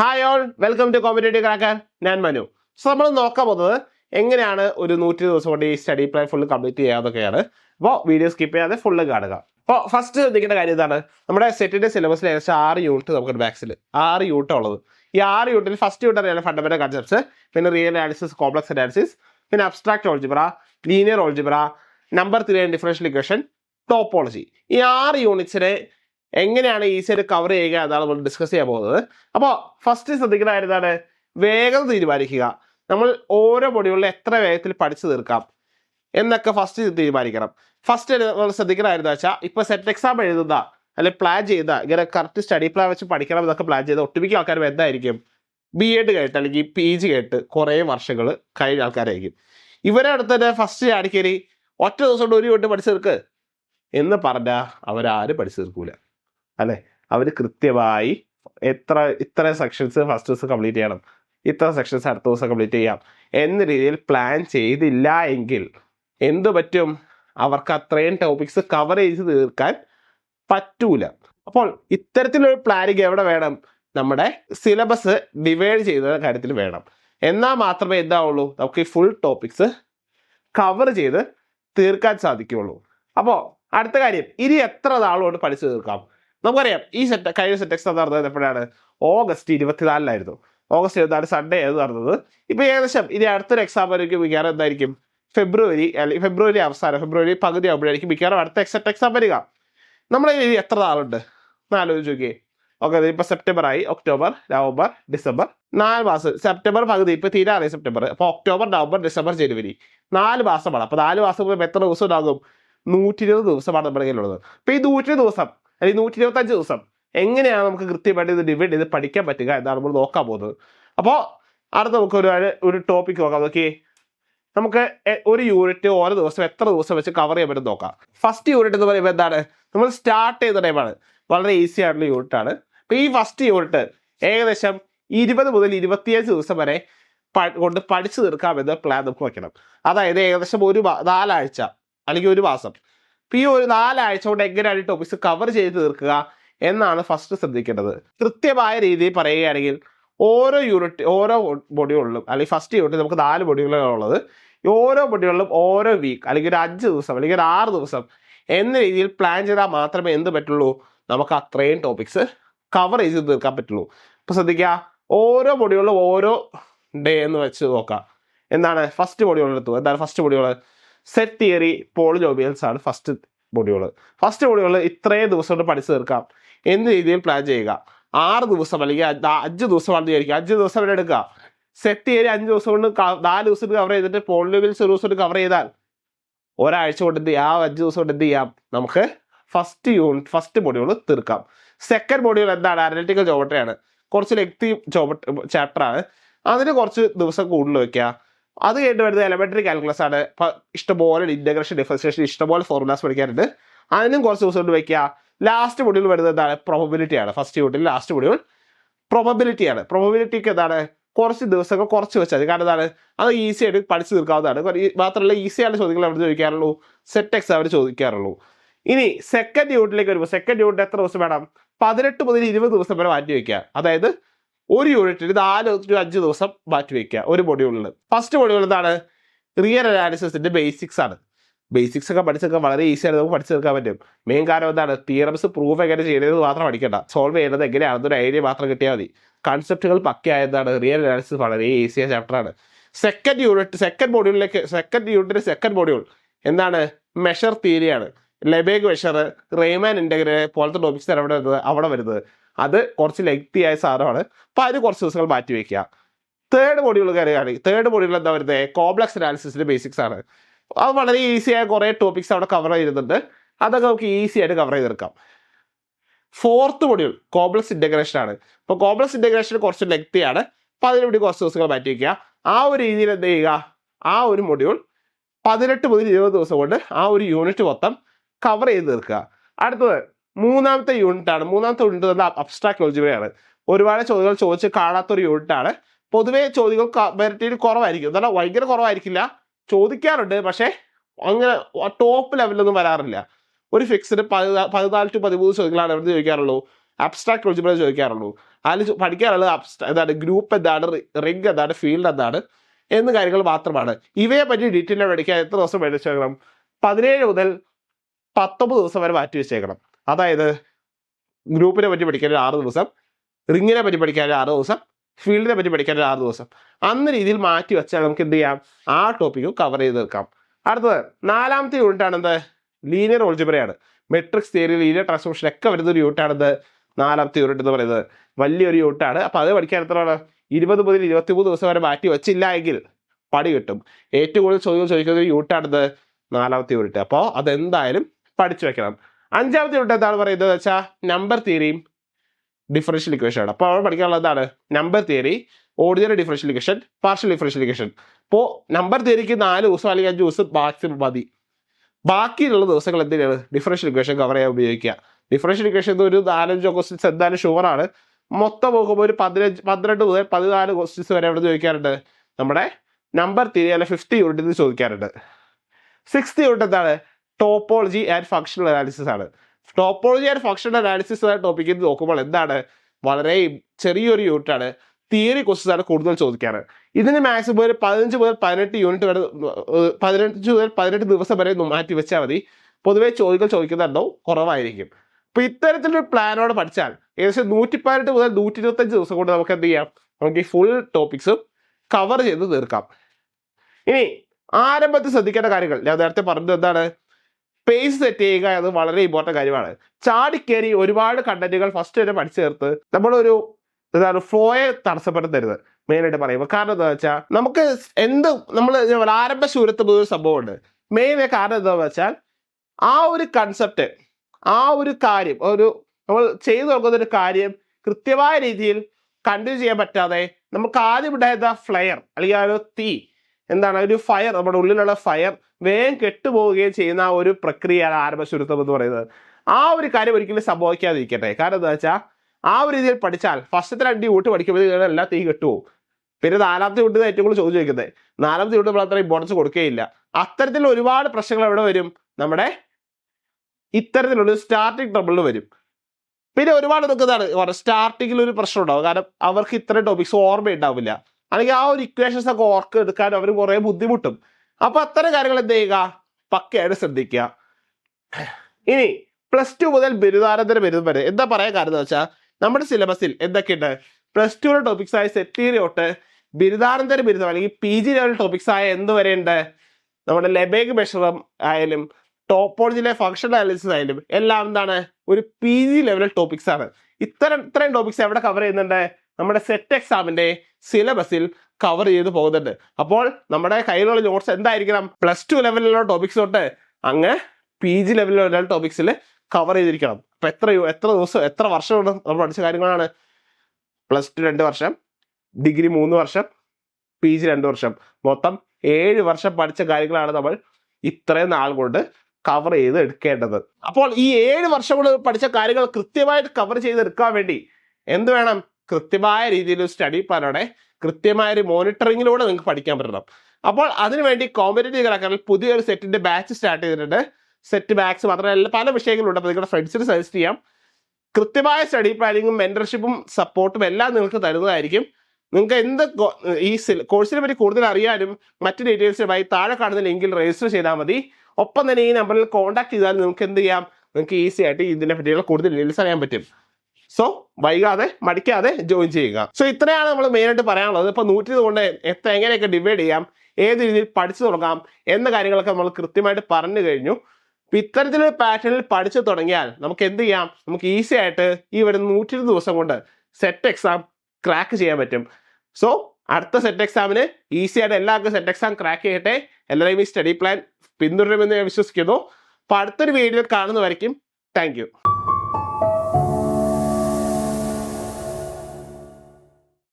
Hi all welcome to competitive cracker ഞാൻ Manu. So നമ്മൾ നോക്കാൻ പോകുന്നത് എങ്ങനെയാണ് ഒരു നൂറ്റി ദിവസം കൊണ്ട് ഈ സ്റ്റഡി പ്ലാൻ ഫുള്ള് കംപ്ലീറ്റ് ചെയ്യാതൊക്കെയാണ് അപ്പോൾ വീഡിയോ സ്കിപ്പ് ചെയ്യാതെ ഫുള്ള് കാണുക. അപ്പോൾ ഫസ്റ്റ് ശ്രദ്ധിക്കേണ്ട കാര്യം ഇതാണ്. നമ്മുടെ സെറ്റിന്റെ സിലബസിൽ ഏകദേശം ആറ് യൂണിറ്റ് നമുക്ക് മാത്സിൽ ആറ് യൂണിറ്റ് ഉള്ളത്. ഈ ആറ് യൂണിറ്റിൽ ഫസ്റ്റ് യൂണിറ്റ് അറിയാൻ ഫണ്ടമെന്റൽ കൺസെപ്റ്റ്സ് പിന്നെ റിയൽ അനാലിസിസ് കോംപ്ലക്സ് അനാലിസിസ് പിന്നെ abstract algebra linear algebra number three and differential equation topology ഈ ആറ് യൂണിറ്റ്സിനെ എങ്ങനെയാണ് ഈസിയായിട്ട് കവർ ചെയ്യുക എന്നാണ് നമ്മൾ ഡിസ്കസ് ചെയ്യാൻ പോകുന്നത്. അപ്പോൾ ഫസ്റ്റ് ശ്രദ്ധിക്കുന്ന കാര്യം എന്താണ്? വേഗം തീരുമാനിക്കുക. നമ്മൾ ഓരോ മൊഡ്യൂളിലും എത്ര വേഗത്തിൽ പഠിച്ചു തീർക്കാം എന്നൊക്കെ ഫസ്റ്റ് തീരുമാനിക്കണം. ഫസ്റ്റ് നമ്മൾ ശ്രദ്ധിക്കുന്ന കാര്യം എന്താ വെച്ചാൽ ഇപ്പോൾ സെറ്റ് എക്സാം എഴുതുന്ന അല്ലെങ്കിൽ പ്ലാൻ ചെയ്യുന്ന ഇങ്ങനെ കറക്റ്റ് സ്റ്റഡി പ്ലാൻ വെച്ച് പഠിക്കണം എന്നൊക്കെ പ്ലാൻ ചെയ്ത ഒട്ടുമിക്ക ആൾക്കാരും എന്തായിരിക്കും? ബി എഡ് കേട്ട് അല്ലെങ്കിൽ പി ജി കേട്ട് കുറേ വർഷങ്ങൾ കഴിഞ്ഞ ആൾക്കാരായിരിക്കും. ഇവരെ അടുത്ത് തന്നെ ഫസ്റ്റ് ചാടിക്കേരി ഒറ്റ ദിവസം കൊണ്ട് ഒരു കൊണ്ട് പഠിച്ചു തീർക്ക്. എന്ന് പറഞ്ഞാൽ അവരാരും പഠിച്ചു തീർക്കൂല. അല്ലെ? അവർ കൃത്യമായി എത്ര ഇത്ര സെക്ഷൻസ് ഫസ്റ്റ് ദിവസം കംപ്ലീറ്റ് ചെയ്യണം. ഇത്ര സെക്ഷൻസ് അടുത്ത ദിവസം കംപ്ലീറ്റ് ചെയ്യാം. എന്ന രീതിയിൽ പ്ലാൻ ചെയ്തില്ല എങ്കിൽ എന്തു പറ്റും? അവർക്ക് അത്രയും ടോപ്പിക്സ് കവർ ചെയ്ത് തീർക്കാൻ പറ്റൂല. അപ്പോൾ ഇത്തരത്തിലൊരു പ്ലാനിങ് എവിടെ വേണം? നമ്മുടെ സിലബസ് ഡിവൈഡ് ചെയ്ത കാര്യത്തിൽ വേണം. എന്നാൽ മാത്രമേ എന്താവുള്ളൂ? നമുക്ക് ഈ ഫുൾ ടോപ്പിക്സ് കവർ ചെയ്ത് തീർക്കാൻ സാധിക്കുകയുള്ളൂ അപ്പോൾ അടുത്ത കാര്യം ഇനി എത്ര നാളുകൊണ്ട് പഠിച്ചു തീർക്കാം? നമുക്കറിയാം ഈ സെറ്റ് കഴിഞ്ഞ സെറ്റ് എക്സാം നടന്നത് എപ്പോഴാണ്? ഓഗസ്റ്റ് ഇരുപത്തിനാലിലായിരുന്നു ഓഗസ്റ്റ് ഇരുപത്തിനാല് സൺഡേ ആയിരുന്നു നടന്നത്. ഇപ്പോൾ ഏകദേശം ഇനി അടുത്തൊരു എക്സാം വരെയൊക്കെ മിക്കവാറും എന്തായിരിക്കും? ഫെബ്രുവരി അല്ലെങ്കിൽ ഫെബ്രുവരി അവസാനം ഫെബ്രുവരി പകുതി ആകുമ്പോഴായിരിക്കും മിക്കവാറും അടുത്ത സെറ്റ് എക്സാം വരിക. നമ്മുടെ ഇനി എത്ര നാളുണ്ട്? നാലോചിച്ച് നോക്കിയേ. ഓക്കെ ഇപ്പോൾ സെപ്റ്റംബർ ആയി. ഒക്ടോബർ നവംബർ ഡിസംബർ നാല് മാസം. സെപ്റ്റംബർ പകുതി ഇപ്പോൾ തീരാറായി സെപ്റ്റംബർ അപ്പോൾ ഒക്ടോബർ നവംബർ ഡിസംബർ ജനുവരി നാല് മാസമാണ്. അപ്പോൾ നാല് മാസം എത്ര ദിവസം ഉണ്ടാകും? നൂറ്റി ഇരുപത് ദിവസമാണ് നമ്മുടെ കയ്യിലുള്ളത്. അപ്പോൾ ഈ നൂറ്റി ദിവസം അല്ലെങ്കിൽ നൂറ്റി ഇരുപത്തഞ്ച് ദിവസം. എങ്ങനെയാണ് നമുക്ക് കൃത്യമായിട്ട് ഇത് ഡിവൈഡ് ചെയ്ത് പഠിക്കാൻ പറ്റുക എന്നാണ് നമ്മൾ നോക്കാൻ പോകുന്നത്. അപ്പോൾ അടുത്ത നമുക്ക് ഒരു ഒരു ടോപ്പിക് നോക്കാം. നോക്കി നമുക്ക് ഒരു യൂണിറ്റ് ഓരോ ദിവസം എത്ര ദിവസം വെച്ച് കവർ ചെയ്യാൻ പറ്റും നോക്കാം. ഫസ്റ്റ് യൂണിറ്റ് എന്ന് പറയുമ്പോൾ എന്താണ്? നമ്മൾ സ്റ്റാർട്ട് ചെയ്യുന്ന ടൈമാണ് വളരെ ഈസി ആയിട്ടുള്ള യൂണിറ്റ് ആണ്. അപ്പൊ ഈ ഫസ്റ്റ് യൂണിറ്റ് ഏകദേശം ഇരുപത് മുതൽ ഇരുപത്തിയഞ്ച് ദിവസം വരെ കൊണ്ട് പഠിച്ചു തീർക്കാമെന്ന് പ്ലാൻ നമുക്ക് വയ്ക്കണം അതായത് ഏകദേശം ഒരു നാലാഴ്ച അല്ലെങ്കിൽ ഒരു മാസം. ഈ ഒരു നാലാഴ്ച കൊണ്ട് എങ്ങനെയാണ് ടോപ്പിക്സ് കവർ ചെയ്ത് തീർക്കുക എന്നാണ് ഫസ്റ്റ് ശ്രദ്ധിക്കേണ്ടത്. കൃത്യമായ രീതിയിൽ പറയുകയാണെങ്കിൽ ഓരോ യൂണിറ്റ് ഓരോ ബോഡികളിലും അല്ലെങ്കിൽ ഫസ്റ്റ് യൂണിറ്റ് നമുക്ക് നാല് ബോഡികളുള്ളത് ഓരോ ബോഡികളിലും ഓരോ വീക്ക് അല്ലെങ്കിൽ ഒരു അഞ്ച് ദിവസം അല്ലെങ്കിൽ ഒരു ആറ് ദിവസം എന്ന രീതിയിൽ പ്ലാൻ ചെയ്താൽ മാത്രമേ എന്ത് പറ്റുള്ളൂ? നമുക്ക് അത്രയും ടോപ്പിക്സ് കവർ ചെയ്ത് തീർക്കാൻ പറ്റുള്ളൂ. ഇപ്പൊ ശ്രദ്ധിക്കുക ഓരോ ബോഡികളിലും ഓരോ ഡേ എന്ന് വെച്ച് നോക്കാം. എന്താണ് ഫസ്റ്റ് ബോഡികളെടുത്തു എന്താണ് first module set theory polynomials ആണ് ഫസ്റ്റ് മൊഡ്യൂൾ ഫസ്റ്റ് മൊഡ്യൂൾ ഇത്രയും ദിവസം കൊണ്ട് പഠിച്ചു തീർക്കാം. എന്ന രീതിയിൽ പ്ലാൻ ചെയ്യുക? ആറ് ദിവസം അല്ലെങ്കിൽ അഞ്ച് ദിവസം അഞ്ച് ദിവസമാണെന്ന് വിചാരിക്കുക. അഞ്ച് ദിവസം വരെ എടുക്കുക? സെറ്റ് തിയറി അഞ്ച് ദിവസം കൊണ്ട് നാല് ദിവസം കവർ ചെയ്തിട്ട് പോളിനോമിയൽസ് ഒരു ദിവസം കൊണ്ട് കവർ ചെയ്താൽ ഒരാഴ്ച കൊണ്ട് എന്ത് ചെയ്യാം? അഞ്ച് ദിവസം കൊണ്ട് എന്ത് ചെയ്യാം? നമുക്ക് ഫസ്റ്റ് യൂണിറ്റ് ഫസ്റ്റ് മൊഡ്യൂൾ തീർക്കാം. സെക്കൻഡ് മൊഡ്യൂൾ എന്താണ്? അനലിറ്റിക്കൽ ജോമെട്രി കുറച്ച് ലെക്തി ജോബ ചാപ്റ്റർ ആണ്. അതിന് കുറച്ച് ദിവസം കൂടുതൽ വെക്കുക. അത് കഴിഞ്ഞ് വരുന്നത് എലമെന്ററി കാൽക്കുലസ് ആണ്. ഇഷ്ടംപോലെ ഇന്റഗ്രേഷൻ ഡിഫറൻസിയേഷൻ ഇഷ്ടംപോലെ ഫോർമുലാസ് പഠിക്കാനുണ്ട്. അതിനും കുറച്ച് ദിവസം കൊണ്ട് വയ്ക്കുക. ലാസ്റ്റ് മൊഡ്യൂൾ വരുന്നത് എന്താണ്? ആണ്. ഫസ്റ്റ് യൂണിറ്റിൽ ലാസ്റ്റ് മൊഡ്യൂൾ ആണ്. Probabilityക്ക് എന്താണ്? കുറച്ച് ദിവസങ്ങൾ കുറച്ച് വെച്ചാൽ കാരണം എന്താണ്? അത് ഈസി ആയിട്ട് പഠിച്ചു തീർക്കാവുന്നതാണ്. മാത്രമല്ല ഈസി ആയിട്ട് ചോദ്യങ്ങൾ അവിടെ ചോദിക്കാറുള്ളൂ. സെറ്റ് എക്സ് അവർ ചോദിക്കാറുള്ളൂ. ഇനി സെക്കൻഡ് യൂണിറ്റിലേക്ക് വരുമ്പോൾ സെക്കൻഡ് യൂണിറ്റ് എത്ര ദിവസം വേണം? പതിനെട്ട് മുതൽ ഇരുപത് ദിവസം വരെ മാറ്റി വയ്ക്കുക. അതായത് ഒരു യൂണിറ്റിന് നാല് ടു അഞ്ച് ദിവസം മാറ്റി വയ്ക്കുക ഒരു മൊഡ്യൂളിൽ ഫസ്റ്റ് മൊഡ്യൂൾ എന്താണ്? റിയൽ അനാലിസിസിന്റെ ബേസിക്സ് ആണ്. ബേസിക്സ് ഒക്കെ പഠിച്ചെടുക്കാൻ വളരെ ഈസി ആയിട്ട് നമുക്ക് പഠിച്ചെടുക്കാൻ പറ്റും. മെയിൻ കാരണം എന്താണ്? തിയറംസ് പ്രൂഫ് എങ്ങനെ ചെയ്യുന്നത് മാത്രം പഠിക്കണ്ട. സോൾവ് ചെയ്യുന്നത് എങ്ങനെയാണെന്നൊരു ഐഡിയ മാത്രം കിട്ടിയാൽ മതി. കൺസെപ്റ്റുകൾ പക്കയായതാണ് റിയൽ അനാലിസിസ് വളരെ ഈസിയ ചാപ്റ്റർ ആണ്. സെക്കൻഡ് യൂണിറ്റ് സെക്കൻഡ് മൊഡ്യൂളിലേക്ക് സെക്കൻഡ് യൂണിറ്റിന്റെ സെക്കൻഡ് മൊഡ്യൂൾ എന്താണ്? മെഷർ തിയറിയാണ് ലെബേഗ് മെഷർ റേമാൻ ഇന്റഗ്രൽ പോലത്തെ ടോപ്പിക്സ് അവിടെ വരുന്നത്. അവിടെ വരുന്നത്. അത് കുറച്ച് ലെങ്തി ആയ സാധനമാണ്. അപ്പോൾ അതിന് കുറച്ച് ദിവസങ്ങൾ മാറ്റി വയ്ക്കുക. തേർഡ് മൊഡ്യൂൾ കയറുകയാണെങ്കിൽ തേർഡ് മൊഡ്യൂൾ എന്താ വരുന്നത് കോംപ്ലക്സ് അനാലിസിസിന്റെ ബേസിക്സ് ആണ്. അത് വളരെ ഈസി ആയ കുറേ ടോപ്പിക്സ് അവിടെ കവർ ചെയ്യുന്നുണ്ട് അതൊക്കെ നമുക്ക് ഈസി ആയിട്ട് കവർ ചെയ്തെടുക്കാം ഫോർത്ത് മൊഡ്യൂൾ കോംപ്ലക്സ് ഇന്റഗ്രേഷൻ ആണ്. അപ്പോൾ കോംപ്ലക്സ് ഇന്റഗ്രേഷൻ കുറച്ച് ലെങ്തിയാണ് അപ്പോൾ അതിന് വേണ്ടി കുറച്ച് ദിവസങ്ങൾ മാറ്റി വയ്ക്കുക. ആ ഒരു രീതിയിൽ എന്ത് ചെയ്യുക? ആ ഒരു മൊഡ്യൂൾ പതിനെട്ട് മുതൽ ഇരുപത് ദിവസം കൊണ്ട് ആ ഒരു യൂണിറ്റ് മൊത്തം കവർ ചെയ്ത് തീർക്കുക. അടുത്തത് മൂന്നാമത്തെ യൂണിറ്റ് ആണ്. മൂന്നാമത്തെ യൂണിറ്റ് തന്നെ അബ്സ്ട്രാക്ട് ലോജിബിയാണ് ഒരുപാട് ചോദ്യങ്ങൾ ചോദിച്ച് കാണാത്തൊരു യൂണിറ്റ് ആണ്. പൊതുവേ ചോദ്യങ്ങൾ മെറിറ്റിൽ കുറവായിരിക്കും. എന്നാൽ ഭയങ്കര കുറവായിരിക്കില്ല. ചോദിക്കാറുണ്ട് പക്ഷേ അങ്ങനെ ടോപ്പ് ലെവലൊന്നും വരാറില്ല. ഒരു ഫിക്സ്ഡ് പതിനാല് ടു പതിമൂന്ന് ചോദ്യങ്ങളാണ് എവിടെ ചോദിക്കാറുള്ളൂ. അബ്സ്ട്രാക്ട് ലോജിബിൾ ചോദിക്കാറുള്ളൂ. അതിൽ പഠിക്കാറുള്ളത് അബ്സ്ട്രാ എന്താണ് ഗ്രൂപ്പ് എന്താണ് റിംഗ് എന്താണ് ഫീൽഡ് എന്താണ് എന്ന കാര്യങ്ങൾ മാത്രമാണ്. ഇവയെ പറ്റി ഡീറ്റെയിൽ പഠിക്കാൻ എത്ര ദിവസം വേണ്ടി വെച്ചേക്കണം? പതിനേഴ് മുതൽ പത്തൊമ്പത് ദിവസം വരെ മാറ്റി വെച്ചേക്കണം. അതായത് ഗ്രൂപ്പിനെ പറ്റി പഠിക്കാൻ ഒരു ആറ് ദിവസം റിങ്ങിനെ പറ്റി പഠിക്കാൻ ഒരു ആറ് ദിവസം ഫീൽഡിനെ പറ്റി പഠിക്കാൻ ഒരു ആറ് ദിവസം. അന്ന് രീതിയിൽ മാറ്റി വെച്ചാൽ നമുക്ക് എന്ത് ചെയ്യാം? ആ ടോപ്പിക്കും കവർ ചെയ്ത് തീർക്കാം. അടുത്തത് നാലാമത്തെ യൂണിറ്റ് ആണ് എന്ത്? ലീനിയർ ഓൾജിബ്രയാണ് മെട്രിക്സ് തിയറി ലീനിയർ ട്രാൻസ്ഫോർമേഷൻ ഒക്കെ വരുന്ന ഒരു യൂണിറ്റാണെന്ത് നാലാമത്തെ യൂണിറ്റ് എന്ന് പറയുന്നത്. വലിയൊരു യൂണിറ്റാണ് അപ്പോൾ അത് പഠിക്കാൻ എത്രയാണ്? ഇരുപത് മുതൽ ഇരുപത്തിമൂന്ന് ദിവസം വരെ മാറ്റി വെച്ചില്ല എങ്കിൽ പടി കിട്ടും. ഏറ്റവും കൂടുതൽ ചോദ്യം ചോദിക്കുന്ന യൂണിറ്റാണിത് നാലാമത്തെ യൂണിറ്റ് അപ്പോൾ അതെന്തായാലും പഠിച്ചു വെക്കണം. അഞ്ചാമത്തെ യൂണിറ്റ് എന്താണ് പറയുന്നത് വെച്ചാൽ നമ്പർ തിയറിയും ഡിഫറൻഷ്യൽ ഇക്വേഷൻ ആണ്. അപ്പോൾ അവിടെ പഠിക്കാനുള്ളതാണ് number theory ordinary differential equation partial differential equation അപ്പോൾ നമ്പർ തിയറിക്ക് നാല് ദിവസം അല്ലെങ്കിൽ അഞ്ച് ദിവസം മാക്സിമം മതി. ബാക്കിയുള്ള ദിവസങ്ങൾ എന്തിനാണ്? ഡിഫറൻഷ്യൽ ഇക്വേഷൻ കവർ ചെയ്യാൻ ഉപയോഗിക്കുക. ഡിഫറൻഷ്യൽ ഇക്വേഷൻ ഒരു നാലഞ്ചോ ക്വസ്റ്റ്യൻസ് എന്തായാലും ഷുവറാണ് മൊത്തം നോക്കുമ്പോൾ ഒരു പതിനഞ്ച് പന്ത്രണ്ട് മുതൽ പതിനാല് ക്വസ്റ്റ്യൻസ് വരെ എവിടെ ചോദിക്കാറുണ്ട്? നമ്മുടെ നമ്പർ തിരി അല്ലെ ഫിഫ്ത്ത് യൂണിറ്റിൽ നിന്ന് ചോദിക്കാറുണ്ട്. സിക്സ്ത് യൂണിറ്റ് എന്താണ്? ടോപ്പോളജി ആൻഡ് ഫങ്ഷണൽ അനാലിസിസ് ആണ്. ടോപ്പോളജി ആൻഡ് ഫങ്ഷണൽ അനാലിസിസ് എന്ന ടോപ്പിക്കിൽ നോക്കുമ്പോൾ എന്താണ്? വളരെ ചെറിയൊരു യൂണിറ്റ് ആണ്. തിയറി ക്വസ്റ്റ്യൻസ് ആണ് കൂടുതൽ ചോദിക്കാറ്. ഇതിന് മാക്സിമം ഒരു പതിനഞ്ച് മുതൽ പതിനെട്ട് യൂണിറ്റ് വരെ പതിനഞ്ച് മുതൽ പതിനെട്ട് ദിവസം വരെ മാറ്റി വെച്ചാൽ മതി. പൊതുവെ ചോദ്യങ്ങൾ ചോദിക്കുന്ന എണ്ണവും കുറവായിരിക്കും. അപ്പോൾ ഇത്തരത്തിലൊരു പ്ലാനോടെ പഠിച്ചാൽ ഏകദേശം നൂറ്റി പതിനെട്ട് മുതൽ നൂറ്റി ഇരുപത്തഞ്ച് ദിവസം കൊണ്ട് നമുക്ക് എന്ത് ചെയ്യാം? നമുക്ക് ഈ ഫുൾ ടോപ്പിക്സും കവർ ചെയ്ത് തീർക്കാം. ഇനി ആരംഭത്തിൽ ശ്രദ്ധിക്കേണ്ട കാര്യങ്ങൾ. ഞാൻ നേരത്തെ പറഞ്ഞത് എന്താണ്? പേസ് സെറ്റ് ചെയ്യുക എന്നത് വളരെ ഇമ്പോർട്ടന്റ് കാര്യമാണ്. ചാടിക്കേറി ഒരുപാട് കണ്ടന്റുകൾ ഫസ്റ്റ് തന്നെ പഠിച്ചു ചേർത്ത് നമ്മളൊരു എന്താണ് ഫ്ലോയെ തടസ്സപ്പെടുത്തരുത്. മെയിനായിട്ട് പറയുമ്പോൾ കാരണം എന്താ വെച്ചാൽ നമുക്ക് എന്ത് നമ്മൾ ആരംഭ ശൂരത്ത് ഒരു സംഭവമുണ്ട് മെയിൻ കാരണം എന്താണെന്ന് വെച്ചാൽ ആ ഒരു കൺസെപ്റ്റ് ആ ഒരു കാര്യം ഒരു നമ്മൾ ചെയ്തു നോക്കുന്ന ഒരു കാര്യം കൃത്യമായ രീതിയിൽ കണ്ടിന്യൂ ചെയ്യാൻ പറ്റാതെ നമുക്ക് ആദ്യം ഉണ്ടായത് ഫ്ലെയർ അല്ലെങ്കിൽ ആ ഒരു തീ എന്താണ്? ഒരു ഫയർ നമ്മുടെ ഉള്ളിലുള്ള ഫയർ വേഗം കെട്ടുപോവുകയും ചെയ്യുന്ന ആ ഒരു പ്രക്രിയയാണ് ആരംഭശുരുത്വം എന്ന് പറയുന്നത്. ആ ഒരു കാര്യം ഒരിക്കലും സംഭവിക്കാതിരിക്കട്ടെ. കാരണം എന്താ വെച്ചാൽ ആ ഒരു രീതിയിൽ പഠിച്ചാൽ ഫസ്റ്റത്തെ രണ്ട് യൂട്ട് പഠിക്കുമ്പോൾ എല്ലാ തീ കെട്ടുപോകും. പിന്നെ നാലാമത്തെ യൂട്ടിൽ ഏറ്റവും കൂടുതൽ ചോദിച്ചു ചോദിക്കുന്നത്. നാലാമത്തെ യൂട്ട് നമ്മൾ അത്ര ഇമ്പോർട്ടൻസ് കൊടുക്കുകയില്ല. അത്തരത്തിൽ ഒരുപാട് പ്രശ്നങ്ങൾ എവിടെ വരും? നമ്മുടെ ഇത്തരത്തിലുള്ള സ്റ്റാർട്ടിങ് ട്രബിളിൽ വരും. പിന്നെ ഒരുപാട് നിൽക്കുന്നതാണ് സ്റ്റാർട്ടിങ്ങിൽ ഒരു പ്രശ്നം ഉണ്ടാവും. കാരണം അവർക്ക് ഇത്രയും ടോപ്പിക്സ് ഓർമ്മ ഉണ്ടാവില്ല അല്ലെങ്കിൽ ആ ഒരു ഇക്വേഷൻസ് ഒക്കെ ഓർക്ക് എടുക്കാൻ അവർ കുറേ ബുദ്ധിമുട്ടും. അപ്പൊ അത്തരം കാര്യങ്ങൾ എന്ത് ചെയ്യുക? പക്കയായിട്ട് ശ്രദ്ധിക്കുക. ഇനി പ്ലസ് ടു മുതൽ ബിരുദാനന്തര ബിരുദം വരെ. എന്താ പറയാൻ കാര്യം എന്ന് വെച്ചാൽ നമ്മുടെ സിലബസിൽ എന്തൊക്കെയുണ്ട്? പ്ലസ് ടുവിലെ ടോപ്പിക്സ് ആയ സെറ്റ് തൊട്ട് ബിരുദാനന്തര ബിരുദം അല്ലെങ്കിൽ പി ജി ലെവൽ ടോപ്പിക്സ് ആയ എന്ത് വരെ ഉണ്ട് നമ്മുടെ ലെബേഗ് മെഷറും ആയാലും ടോപ്പോളജിയിലെ ഫങ്ഷൻ അനാലിസിസ് ആയാലും എല്ലാം എന്താണ്? ഒരു പി ജി ലെവൽ ടോപ്പിക്സ് ആണ്. ഇത്തരം ഇത്രയും ടോപ്പിക്സ് എവിടെ കവർ ചെയ്യുന്നുണ്ട്? നമ്മുടെ സെറ്റ് എക്സാമിന്റെ സിലബസിൽ കവർ ചെയ്ത് പോകുന്നുണ്ട്. അപ്പോൾ നമ്മുടെ കയ്യിലുള്ള നോട്ട്സ് എന്തായിരിക്കണം? പ്ലസ് ടു ലെവലിലുള്ള ടോപ്പിക്സ് തൊട്ട് അങ്ങ് പി ജി ലെവലിലുള്ള ടോപ്പിക്സിൽ കവർ ചെയ്തിരിക്കണം. അപ്പം എത്ര എത്ര ദിവസം എത്ര വർഷമാണ് നമ്മൾ പഠിച്ച കാര്യങ്ങളാണ്? പ്ലസ് ടു രണ്ട് വർഷം ഡിഗ്രി മൂന്ന് വർഷം പി ജി രണ്ട് വർഷം. മൊത്തം ഏഴ് വർഷം പഠിച്ച കാര്യങ്ങളാണ് നമ്മൾ ഇത്രയും നാൾ കൊണ്ട് കവർ ചെയ്ത് എടുക്കേണ്ടത്. അപ്പോൾ ഈ ഏഴ് വർഷം കൊണ്ട് പഠിച്ച കാര്യങ്ങൾ കൃത്യമായിട്ട് കവർ ചെയ്തെടുക്കാൻ വേണ്ടി എന്ത് വേണം? കൃത്യമായ രീതിയിൽ സ്റ്റഡി പ്ലാനോടെ കൃത്യമായ ഒരു മോണിറ്ററിങ്ങിലൂടെ നിങ്ങൾക്ക് പഠിക്കാൻ പറ്റണം. അപ്പോൾ അതിനുവേണ്ടി കോമ്പറ്റേറ്റീവ് കണക്കാൽ പുതിയൊരു സെറ്റിന്റെ ബാച്ച് സ്റ്റാർട്ട് ചെയ്തിട്ടുണ്ട്. സെറ്റ് ബാക്സ് മാത്രമല്ല പല വിഷയങ്ങളുണ്ട്. അപ്പോൾ നിങ്ങളുടെ ഫ്രണ്ട്സിന് സജസ്റ്റ് ചെയ്യാം. കൃത്യമായ സ്റ്റഡി പ്ലാനിങ്ങും മെന്റർഷിപ്പും സപ്പോർട്ടും എല്ലാം നിങ്ങൾക്ക് തരുന്നതായിരിക്കും. നിങ്ങൾക്ക് എന്ത് ഈ കോഴ്സിനെ പറ്റി കൂടുതൽ അറിയാനും മറ്റു ഡീറ്റെയിൽസുമായി താഴെ കാണുന്ന ലിങ്കിൽ രജിസ്റ്റർ ചെയ്താൽ മതി. ഒപ്പം തന്നെ ഈ നമ്പറിൽ കോൺടാക്ട് ചെയ്താൽ നിങ്ങൾക്ക് എന്ത് ചെയ്യാം? നിങ്ങൾക്ക് ഈസി ആയിട്ട് ഇതിനെ പറ്റിയുള്ള കൂടുതൽ ഡീറ്റെയിൽസ് അറിയാൻ പറ്റും. സോ വൈകാതെ മടിക്കാതെ ജോയിൻ ചെയ്യുക. സോ ഇത്രയാണ് നമ്മൾ മെയിനായിട്ട് പറയാനുള്ളത്. ഇപ്പോൾ നൂറ്റി കൊണ്ട് എത്ര എങ്ങനെയൊക്കെ ഡിവൈഡ് ചെയ്യാം ഏത് രീതിയിൽ പഠിച്ചു തുടങ്ങാം എന്ന കാര്യങ്ങളൊക്കെ നമ്മൾ കൃത്യമായിട്ട് പറഞ്ഞു കഴിഞ്ഞു. ഇത്തരത്തിലൊരു പാറ്റേണിൽ പഠിച്ചു തുടങ്ങിയാൽ നമുക്ക് എന്ത് ചെയ്യാം? നമുക്ക് ഈസി ആയിട്ട് ഈ വരുന്ന നൂറ്റി ദിവസം കൊണ്ട് സെറ്റ് എക്സാം ക്രാക്ക് ചെയ്യാൻ പറ്റും. സോ അടുത്ത സെറ്റ് എക്സാമിന് ഈസി ആയിട്ട് എല്ലാവർക്കും സെറ്റ് എക്സാം ക്രാക്ക് ചെയ്യട്ടെ. എല്ലാവരെയും ഈ സ്റ്റഡി പ്ലാൻ പിന്തുടരുമെന്ന് ഞാൻ വിശ്വസിക്കുന്നു. അപ്പോൾ അടുത്തൊരു വീഡിയോ കാണുന്നവരയ്ക്കും താങ്ക്